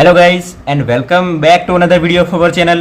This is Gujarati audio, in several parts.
Hello guys and welcome back to another video of our channel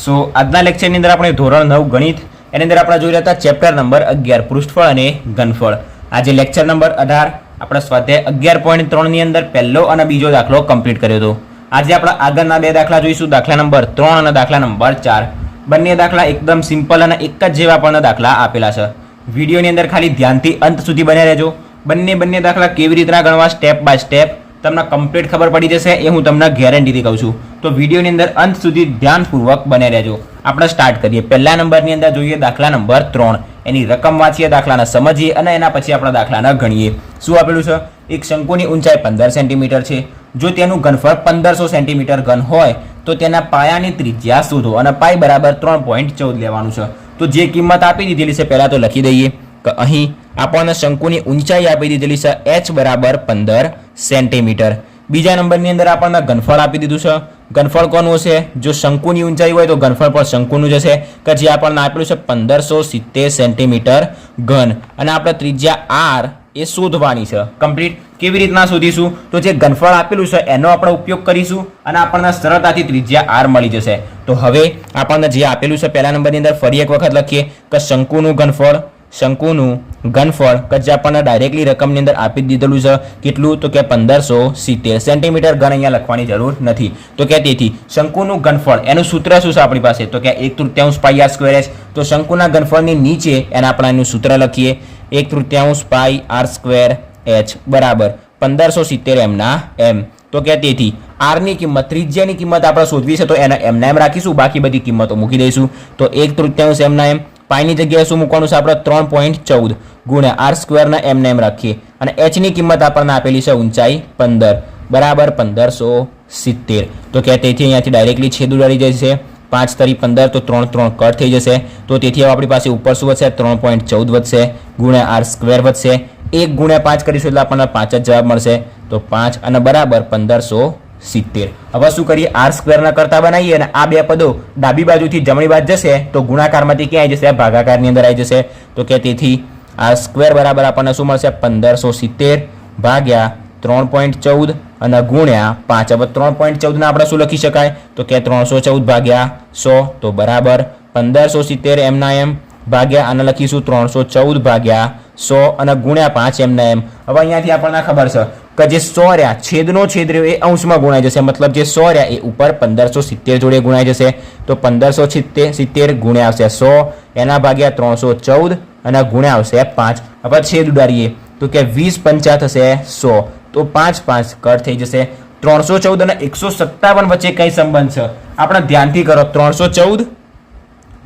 so આજના લેક્ચરની અંદર આપણે ધોરણ નવ ગણિત, એની અંદર આપણે જોઈ રહ્યા હતા ચેપ્ટર નંબર અગિયાર પૃષ્ઠફળ અને ઘનફળ. આજે લેક્ચર નંબર અઢાર, આપણા સ્વાધ્યાય અગિયાર પોઈન્ટ ત્રણની અંદર પહેલો અને બીજો દાખલો કમ્પ્લીટ કર્યો હતો. આજે આપણે આગળના બે દાખલા જોઈશું, દાખલા નંબર ત્રણ અને દાખલા નંબર ચાર. બંને દાખલા એકદમ સિમ્પલ અને એક જ જેવા પણ દાખલા આપેલા છે. વિડીયોની અંદર ખાલી ધ્યાનથી અંત સુધી બન્યા રહેજો. બંને બંને દાખલા કેવી રીતના ગણવા સ્ટેપ બાય સ્ટેપ તમને કમ્પ્લીટ ખબર પડી જશે, એ હું તમને ગેરંટીથી કહું છું. તો વિડીયોની અંદર અંત સુધી ધ્યાનપૂર્વક બને રહેજો. આપણે સ્ટાર્ટ કરીએ. પહેલા નંબરની અંદર જોઈએ દાખલા નંબર ત્રણ. એની રકમ વાંચીએ, દાખલાને સમજીએ અને એના પછી આપણે દાખલાને ગણીએ. શું આપેલું છે? એક શંકુની ઊંચાઈ પંદર સેન્ટીમીટર છે. જો તેનું ઘનફળ પંદરસો સેન્ટીમીટર ઘન હોય, તો તેના પાયાની ત્રિજ્યા શોધો અને પાય બરાબર ત્રણ પોઈન્ટ ચૌદ લેવાનું છે. તો જે કિંમત આપી દીધેલી છે, પહેલાં તો લખી દઈએ. કે અહીં આપણને શંકુની ઊંચાઈ આપી દીધેલી છે, એચ બરાબર પંદર. સેન્ટીમીટર. બીજા નંબરની અંદર આપણને ઘનફળ આપી દીધું છે. ઘનફળ કોનું હશે? જો શંકુની ઊંચાઈ હોય તો ઘનફળ પણ શંકુનું જ હશે. કે જે આપણને આપેલું છે પંદરસો સિત્તેર સેન્ટીમીટર ઘન. અને આપણે ત્રિજ્યા આર એ શોધવાની છે. કમ્પ્લીટ કેવી રીતના શોધીશું? તો જે ઘનફળ આપેલું છે એનો આપણે ઉપયોગ કરીશું અને આપણને સરળતાથી ત્રિજ્યા આર મળી જશે. તો હવે આપણને જે આપેલું છે પહેલા નંબરની અંદર ફરી એક વખત લખીએ કે શંકુનું ઘનફળ શંકુનું ઘનફળ કે જે ડાયરેક્ટલી રકમની અંદર આપી દીધેલું છે. કેટલું? તો કે પંદરસો સિત્તેર સેન્ટીમીટર ઘન અહીંયા લખવાની જરૂર નથી. તો કે તેથી, શંકુનું ઘનફળ એનું સૂત્ર શું છે આપણી પાસે? તો કે એક તૃત્યાંશ પાઈ સ્ક્વેર એચ તો શંકુના ઘનફળની નીચે, એના આપણે એનું સૂત્ર લખીએ. એક તૃતીયાંશ પાઈ આર સ્ક્વેર એચ બરાબર. પંદરસો સિત્તેર એમના એમ તો કે તેથી આરની કિંમત, ત્રિજ્યાની કિંમત આપણે શોધવી છે, તો એના એમના એમ રાખીશું. બાકી બધી કિંમતો મૂકી દઈશું. તો એક તૃતીયાંશ એમના એમ પાઈની જગ્યાએ શું મૂકવાનું છે? આપણે ત્રણ પોઈન્ટ ચૌદ ગુણ્યા આર સ્ક્વેરના એમને એમ રાખીએ. અને એચની કિંમત આપણને આપેલી છે ઊંચાઈ પંદર. બરાબર પંદરસો સિત્તેર. તો કે તેથી અહીંયાથી ડાયરેક્ટલી છેદ ઉડાડી છે. પાંચ તરી પંદર તો ત્રણ ત્રણ કટ થઈ જશે. તો તેથી હવે આપણી પાસે ઉપર શું વધશે? ત્રણ પોઈન્ટ ચૌદ વધશે. ગુણ્યા આર સ્ક્વેર વધશે. એક ગુણ્યા પાંચ કરીશું એટલે આપણને પાંચ જ જવાબ મળશે. તો પાંચ અને બરાબર પંદરસો સિત્તેર. હવે શું કરીએ? આર સ્ક્વેરના કરતા બનાવીએ અને આ બે પદો ડાબી બાજુથી જમણી બાજુ જશે તો ગુણાકારમાંથી ક્યાં આવી જશે? ભાગાકારની અંદર આવી જશે. તો કે તેથી આર સ્ક્વેર બરાબર આપણને શું મળશે? પંદરસો સિત્તેર ભાગ્યા ત્રણ પોઈન્ટ ચૌદ અને ગુણ્યા પાંચ. હવે ત્રણ પોઈન્ટ ચૌદને આપણે શું લખી શકાય? તો કે ત્રણસો ચૌદ ભાગ્યા સો. તો બરાબર પંદરસો સિત્તેર એમના એમ ભાગ્યા અને લખીશું ત્રણસો ચૌદ ભાગ્યા સો અને ગુણ્યા પાંચ એમના એમ. હવે અહીંયાથી આપણને ખબર છે. કે જે સો રહ્યા છેદનો છેદ રહ્યો એ અંશમાં ગુણાઈ જશે. મતલબ જે સો રહ્યા એ ઉપર પંદરસો સિત્તેર જોડે ગુણાઈ જશે. તો પંદરસો સિત્તેર સિત્તેર ગુણ્યા આવશે સો, એના ભાગ્યા ત્રણસો ચૌદ અને ગુણ્યા આવશે પાંચ. હવે છેદ ઉડાડીએ. તો કે વીસ પંચા થશે સો. તો પાંચ પાંચ કટ થઈ જશે. ત્રણસો ચૌદ અને એકસો સત્તાવન વચ્ચે કઈ સંબંધ છે? આપણે ધ્યાનથી કરો. ત્રણસો ચૌદ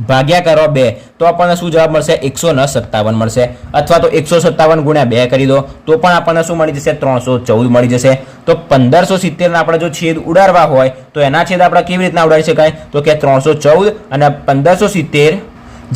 ભાગ્યા કરો બે, તો આપણને શું જવાબ મળશે? એકસો ને સત્તાવન મળશે. અથવા તો એકસો સત્તાવન ગુણ્યા બે કરી દો, તો પણ આપણને શું મળી જશે? ત્રણસો ચૌદ મળી જશે. તો પંદરસો સિત્તેરના આપણે જો છેદ ઉડાડવા હોય, તો એના છેદ આપણે કેવી રીતના ઉડાડી શકાય? તો કે ત્રણસો ચૌદ અને પંદરસો સિત્તેર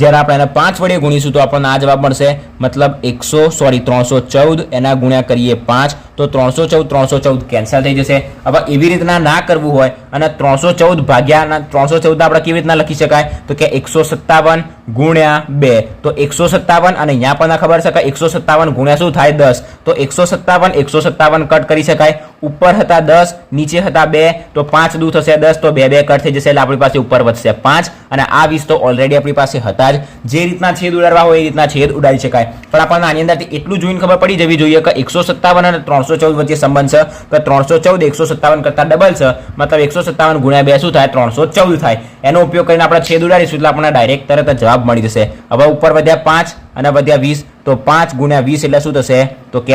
જ્યારે આપણે એને પાંચ વડે ગુણીશું તો આપણને આ જવાબ મળશે, મતલબ એકસો સોરી ત્રણસો ચૌદ, એના ગુણ્યા કરીએ પાંચ, તો ત્રણસો ચૌદ ત્રણસો ચૌદ કેન્સલ થઈ જશે. હવે એવી રીતના ના કરવું હોય અને ત્રણસો ચૌદ ભાગ્યાના ત્રણસો ચૌદ આપણે કેવી રીતના લખી શકાય? તો કે એકસો સત્તાવન ગુણ્યા બે. તો એકસો સત્તાવન અને અહીંયા પણ ખબર છે કે એકસો સત્તાવન ગુણ્યા શું થાય? દસ. તો એકસો સત્તાવન એકસો સત્તાવન કટ કરી શકાય. ઉપર હતા દસ, નીચે હતા બે. તો પાંચ દૂ થશે દસ, તો બે બે કટ થઈ જશે એટલે આપણી પાસે ઉપર વધશે પાંચ. અને આ વીસ તો ઓલરેડી આપણી પાસે હતા જ. જે રીતના છેદ ઉડાડવા હોય એ રીતના છેદ ઉડાડી શકાય. પણ આપણને આની અંદરથી એટલું જોઈને ખબર પડી જવી જોઈએ કે એકસો સત્તાવન અને ત્રણસો ચૌદ વચ્ચે સંબંધ છે. કે ત્રણસો ચૌદ, એકસો સત્તાવન કરતાં ડબલ છે. મતલબ એકસો સત્તાવન ગુણ્યા બે શું થાય? ત્રણસો ચૌદ થાય. એનો ઉપયોગ કરીને આપણે છેદ ઉડાડીશું એટલે આપણને ડાયરેક્ટ તરત જ જવાબ મળી જશે. હવે ઉપર વધ્યા પાંચ અને વધ્યા વીસ. તો પાંચ ગુણ્યા વીસ એટલે શું થશે? તો કે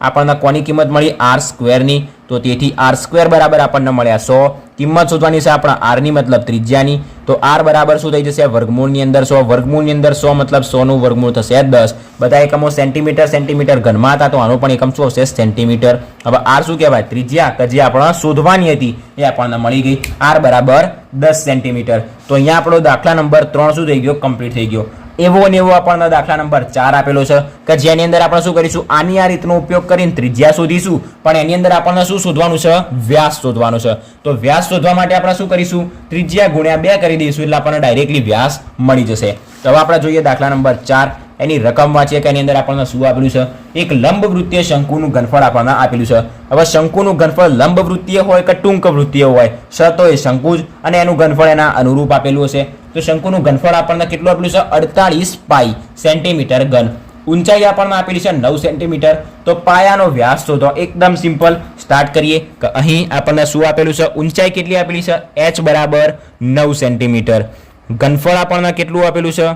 આપણને કોની કિંમત મળી? આર સ્ક્વેરની. તો તેથી આર સ્ક્વેર બરાબર આપણને મળ્યા સો. કિંમત શોધવાની છે આપણા આરની મતલબ ત્રિજ્યાની. તો આર બરાબર શું થઈ જશે? વર્ગમૂળની અંદર સો. વર્ગમૂળની અંદર સો મતલબ સોનું વર્ગમૂળ થશે દસ. બધા એકમો સેન્ટીમીટર સેન્ટીમીટર ઘનમાં હતા તો આનો પણ એકમ શું હશે? સેન્ટીમીટર. હવે આર શું કહેવાય? ત્રિજ્યા, કે જે આપણે શોધવાની હતી એ આપણને મળી ગઈ. આર બરાબર દસ સેન્ટીમીટર. તો અહીંયા આપણો દાખલા નંબર ત્રણ શું થઈ ગયો? કમ્પ્લીટ થઈ ગયો. એવો ને એવો આપણને દાખલા નંબર ચાર આપેલો છે, કે જેની અંદર આપણે શું કરીશું? આની આ રીતનો ઉપયોગ કરીને ત્રિજ્યા શોધીશું. પણ એની અંદર આપણને શું શોધવાનું છે? વ્યાસ શોધવાનો છે. તો વ્યાસ શોધવા માટે આપણે શું કરીશું? ત્રિજ્યા ગુણ્યા બે કરી દઈશું, એટલે આપણને ડાયરેક્ટલી વ્યાસ મળી જશે. તો હવે આપણે જોઈએ દાખલા નંબર ચાર. એની રકમ વાંચીએ કે એની અંદર આપણને શું આપેલું છે? એક લંબવૃત્તીય શંકુનું ઘનફળ આપણને આપેલું છે. હવે શંકુનું ઘનફળ લંબવૃત્તીય હોય કે ટૂંક વૃત્તીય હોય? સ તો એ શંકુ જ અને એનું ઘનફળ એના અનુરૂપ આપેલું હશે. તો શંકુનું ઘનફળ આપણને કેટલું આપેલું છે? અડતાલીસ પાઈ સેન્ટીમીટર ઘન. ઊંચાઈ આપણને આપેલી છે નવ સેન્ટીમીટર. તો પાયાનો વ્યાસ શોધો. એકદમ સિમ્પલ. સ્ટાર્ટ કરીએ કે અહીં આપણને શું આપેલું છે? ઊંચાઈ કેટલી આપેલી છે? એચ બરાબર નવ સેન્ટીમીટર. ઘનફળ આપણને કેટલું આપેલું છે?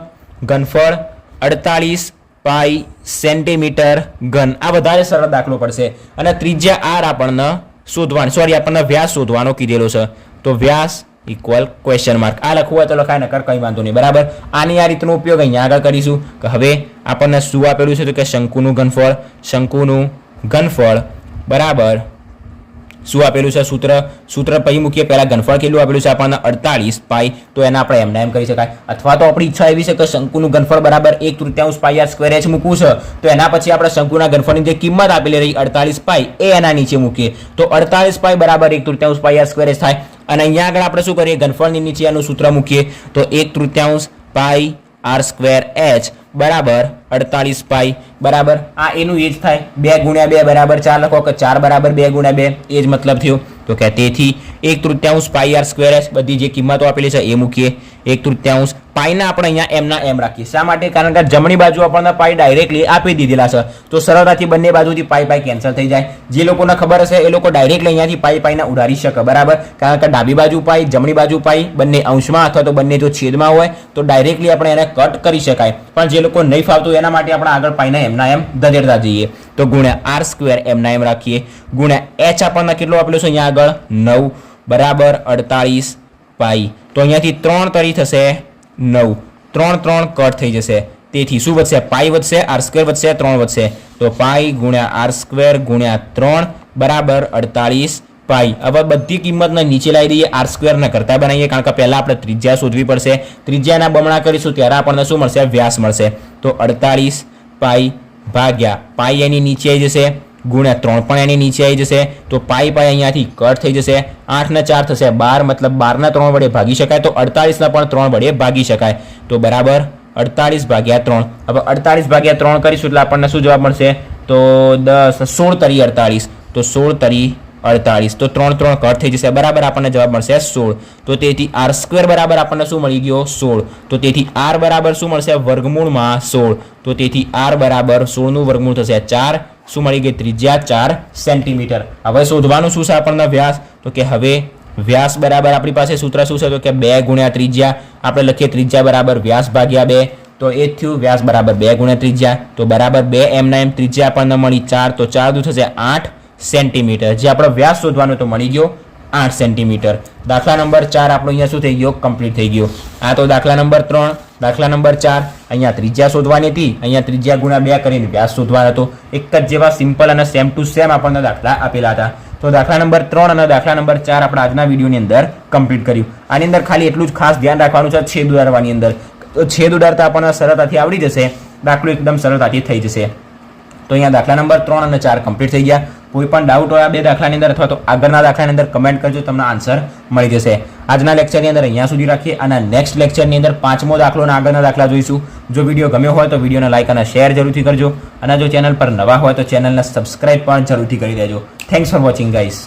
ઘનફળ અડતાલીસ પાઈ સેન્ટીમીટર ઘન. આ વધારે સરળ દાખલો પડશે. અને ત્રિજ્યા આર આપણને શોધવાનો સોરી આપણને વ્યાસ શોધવાનો કીધેલો છે. તો વ્યાસ ઇક્વલ ક્વેશ્ચન માર્ક આ લખવું હોય તો લખાય, નકર કંઈ વાંધો નહીં. બરાબર? આની આ રીતનો ઉપયોગ અહીંયા આગળ કરીશું કે હવે આપણને શું આપેલું છે તો કે શંકુનું ઘનફળ શંકુનું ઘનફળ. બરાબર? શું આપેલું છે? સૂત્ર સૂત્ર પછી મૂકીએ. પહેલાં ઘનફળ કેટલું આપેલું છે આપણને? અડતાળીસ પાઈ. તો એના આપણે એમને એમ કરી શકાય. અથવા તો આપણી ઈચ્છા એવી છે કે શંકુનું ઘનફળ બરાબર એક તૃતીયાંશ પાઈ આર સ્ક્વેર એચ મૂકવું છે. તો એના પછી આપણે શંકુના ઘનફળની જે કિંમત આપેલી રહી અડતાલીસ પાઈ, એ એના નીચે મૂકીએ. તો અડતાલીસ પાઈ બરાબર એક તૃતીયાંશ પાઈ આર સ્ક્વેર એચ થાય. અને અહીંયા આગળ આપણે શું કરીએ? ઘનફળની નીચે એનું સૂત્ર મૂકીએ. તો એક તૃતીયાંશ પાઈ આર સ્ક્વેર એચ બરાબર, અડતાલીસ પાઈ, બરાબર? આ એનું એજ થાય. બે ગુણ્યા બે બરાબર ચાર લખો કે ચાર બરાબર બે ગુણ્યા બે. એ જ મતલબ થયો. તો કે તેથી એક તૃત્યાંશ પાઈ આર સ્ક્વેર એસ બધી જે કિંમતો આપેલી છે એ મૂકીએ. એક તૃત્યાંશ પાઈના આપણે અહીંયા એમના એમ રાખીએ. શા માટે? કારણ કે જમણી બાજુ આપણને પાઈ ડાયરેક્ટલી આપી દીધેલા છે. તો સરળતાથી બંને બાજુથી પાઈ પાઈ કેન્સલ થઈ જાય. જે લોકોને ખબર હશે એ લોકો ડાયરેક્ટલી અહીંયાથી પાઈ પાઈને ઉડાડી શકે. બરાબર? કારણ કે ડાબી બાજુ પાઈ જમણી બાજુ પાઈ બંને અંશમાં અથવા તો બંને જો છેદમાં હોય, તો ડાયરેક્ટલી આપણે એને કટ કરી શકાય. પણ જે લોકો નહીં ફાવતું એના માટે આપણે આગળ પાઈને એમના એમ ધકેડતા જઈએ. તો ગુણ્યા આર સ્ક્વેર એમના એમ રાખીએ. ગુણ્યા એચ આપણને કેટલો આપેલો છે અહીંયા આગળ? નવ. બરાબર? અડતાળીસ પાઈ તો અહીંયાથી ત્રણ તરી થશે નવ. ત્રણ ત્રણ કટ થઈ જશે. તેથી શું વધશે? પાઈ વધશે, આર સ્ક્વેર વધશે, ત્રણ વધશે. તો પાઈ ગુણ્યા આર સ્ક્વેર ગુણ્યા ત્રણ બરાબર અડતાલીસ પાઈ. હવે બધી કિંમતને નીચે લાવી દઈએ, આર સ્ક્વેરના કરતા બનાવીએ, કારણ કે પહેલાં આપણે ત્રિજ્યા શોધવી પડશે. ત્રિજ્યાના બમણા કરીશું, ત્યારે આપણને શું મળશે? વ્યાસ મળશે. તો અડતાલીસ પાઈ ભાગ્યા. પાઈ એની નીચે આવી જશે. ગુણ્યા ત્રણ પણ એની નીચે આવી જશે. તો પાઈ પાઈ અહીંયાથી કટ થઈ જશે. આઠના ચાર થશે. બાર મતલબ બારના ત્રણ વડે ભાગી શકાય. તો અડતાલીસના પણ ત્રણ વડે ભાગી શકાય. તો બરાબર અડતાલીસ ભાગ્યા ત્રણ. હવે અડતાલીસ ભાગ્યા ત્રણ કરીશું એટલે આપણને શું જવાબ મળશે? તો દસ, સોળ તરી અડતાલીસ તો સોળ તરી અડતાલીસ તો ત્રણ ત્રણ કટ થઈ જશે. બરાબર આપણને જવાબ મળશે સોળ. તો તેથી આર સ્ક્વેર બરાબર આપણને શું મળી ગયો? સોળ. તો તેથી આર બરાબર શું મળશે? વર્ગમૂળમાં સોળ. તો તેથી આર બરાબર સોળનું વર્ગમૂળ થશે ચાર. શું મળી ગઈ? ત્રિજ્યા ચાર સેન્ટીમીટર. હવે શોધવાનું શું છે આપણને વ્યાસ? તો કે હવે વ્યાસ બરાબર આપણી પાસે સૂત્ર શું છે? તો કે બે ગુણ્યા ત્રિજ્યા. આપણે લખીએ ત્રિજ્યા બરાબર વ્યાસ ભાગ્યા બે. તો એ થયું વ્યાસ બરાબર બે ગુણ્યા ત્રિજ્યા. તો બરાબર બે એમના એમ ત્રિજ્યા આપણને મળી ચાર. તો ચાર દુ થશે આઠ સેન્ટીમીટર. જે આપણો વ્યાસ શોધવાનો તો મળી ગયો આઠ સેન્ટીમીટર. દાખલા નંબર ચાર આપણો અહીંયા શું થઈ ગયો? કમ્પ્લીટ થઈ ગયો. આ તો દાખલા નંબર ત્રણ, દાખલા નંબર ચાર. અહીંયા ત્રિજ્યા શોધવાની હતી, અહીંયા ત્રિજ્યા ગુણ્યા બે કરીને વ્યાસ શોધવાનો હતો. એક જ જેવા સિમ્પલ અને સેમ ટુ સેમ આપણને દાખલા આપેલા હતા. તો દાખલા નંબર ત્રણ અને દાખલા નંબર ચાર આપણે આજના વિડીયોની અંદર કમ્પ્લીટ કર્યું. આની અંદર ખાલી એટલું જ ખાસ ધ્યાન રાખવાનું છે છેદ ઉડાડવાની અંદર. તો છેદ ઉડાડતા આપણને સરળતાથી આવડી જશે. દાખલો એકદમ સરળતાથી થઈ જશે. તો અહીંયા દાખલા નંબર ત્રણ અને ચાર કમ્પ્લીટ થઈ ગયા. કોઈ પણ ડાઉટ હોય આ બે દાખલાની અંદર અથવા તો આગળના દાખલાની અંદર કમેન્ટ કરજો, તમને આન્સર મળી જશે. આજના લેક્ચરની અંદર અહીંયા સુધી રાખીએ અને નેક્સ્ટ લેક્ચરની અંદર પાંચમો દાખલો અને આગળના દાખલા જોઈશું. જો વીડિયો ગમ્યો હોય તો વિડીયોને લાઇક અને શેર જરૂરથી કરજો. અને જો ચેનલ પર નવા હોય તો ચેનલને સબસ્ક્રાઇબ પણ જરૂરથી કરી દેજો. Thanks for watching guys